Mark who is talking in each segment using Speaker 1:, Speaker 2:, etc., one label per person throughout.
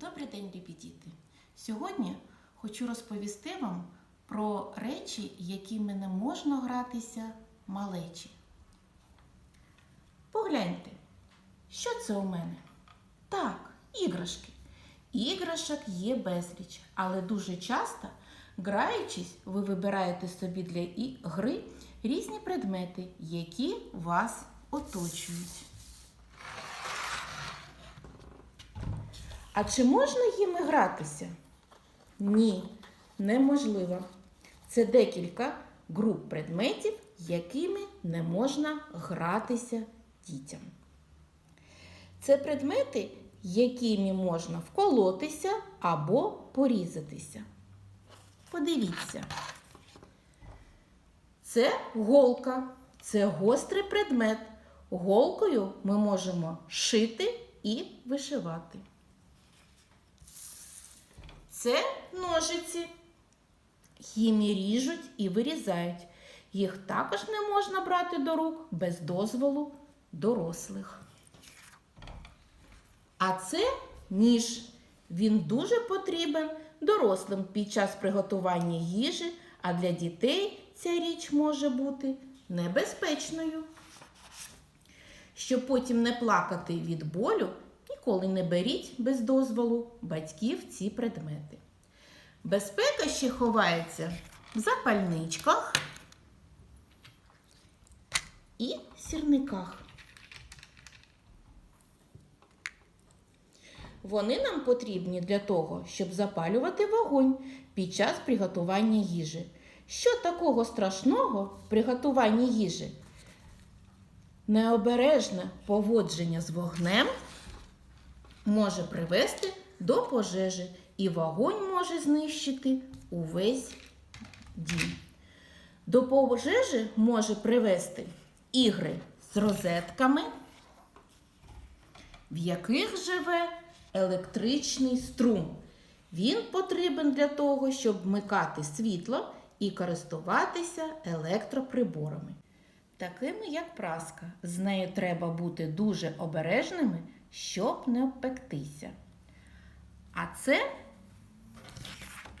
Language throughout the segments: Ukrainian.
Speaker 1: Добрий день, любі діти! Сьогодні хочу розповісти вам про речі, якими не можна гратися малечі. Погляньте, що це у мене? Так, іграшки. Іграшок є безліч, але дуже часто, граючись, ви вибираєте собі для гри різні предмети, які вас оточують. А чи можна їми гратися? Ні, неможливо. Це декілька груп предметів, якими не можна гратися дітям. Це предмети, якими можна вколотися або порізатися. Подивіться. Це голка, це гострий предмет. Голкою ми можемо шити і вишивати. Це ножиці. Їми ріжуть і вирізають. Їх також не можна брати до рук без дозволу дорослих. А це ніж. Він дуже потрібен дорослим під час приготування їжі, а для дітей ця річ може бути небезпечною. Щоб потім не плакати від болю, ніколи не беріть без дозволу батьків ці предмети. Безпека ще ховається в запальничках і сірниках. Вони нам потрібні для того, щоб запалювати вогонь під час приготування їжі. Що такого страшного в приготуванні їжі? Необережне поводження з вогнем може привести до пожежі, і вогонь може знищити увесь дім. До пожежі може привести ігри з розетками, в яких живе електричний струм. Він потрібен для того, щоб вмикати світло і користуватися електроприборами. Такими, як праска, з нею треба бути дуже обережними, щоб не обпектися. А це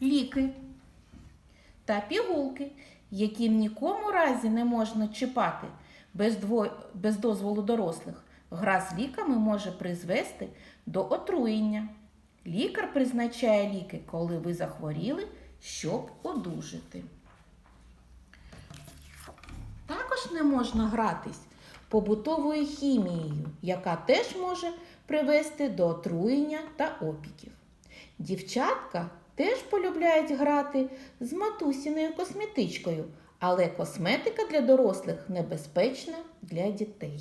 Speaker 1: ліки та пігулки, які в нікому разі не можна чіпати без, дво... без дозволу дорослих. Гра з ліками може призвести до отруєння. Лікар призначає ліки, коли ви захворіли, щоб одужати. Також не можна гратись побутовою хімією, яка теж може привести до отруєння та опіків. Дівчатка теж полюбляють грати з матусіною косметичкою, але косметика для дорослих небезпечна для дітей.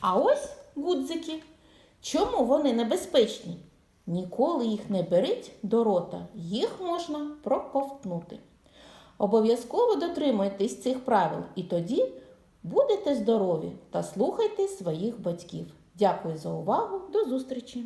Speaker 1: А ось гудзики. Чому вони небезпечні? Ніколи їх не беріть до рота, їх можна проковтнути. Обов'язково дотримуйтесь цих правил, і тоді будете здорові та слухайте своїх батьків. Дякую за увагу, до зустрічі!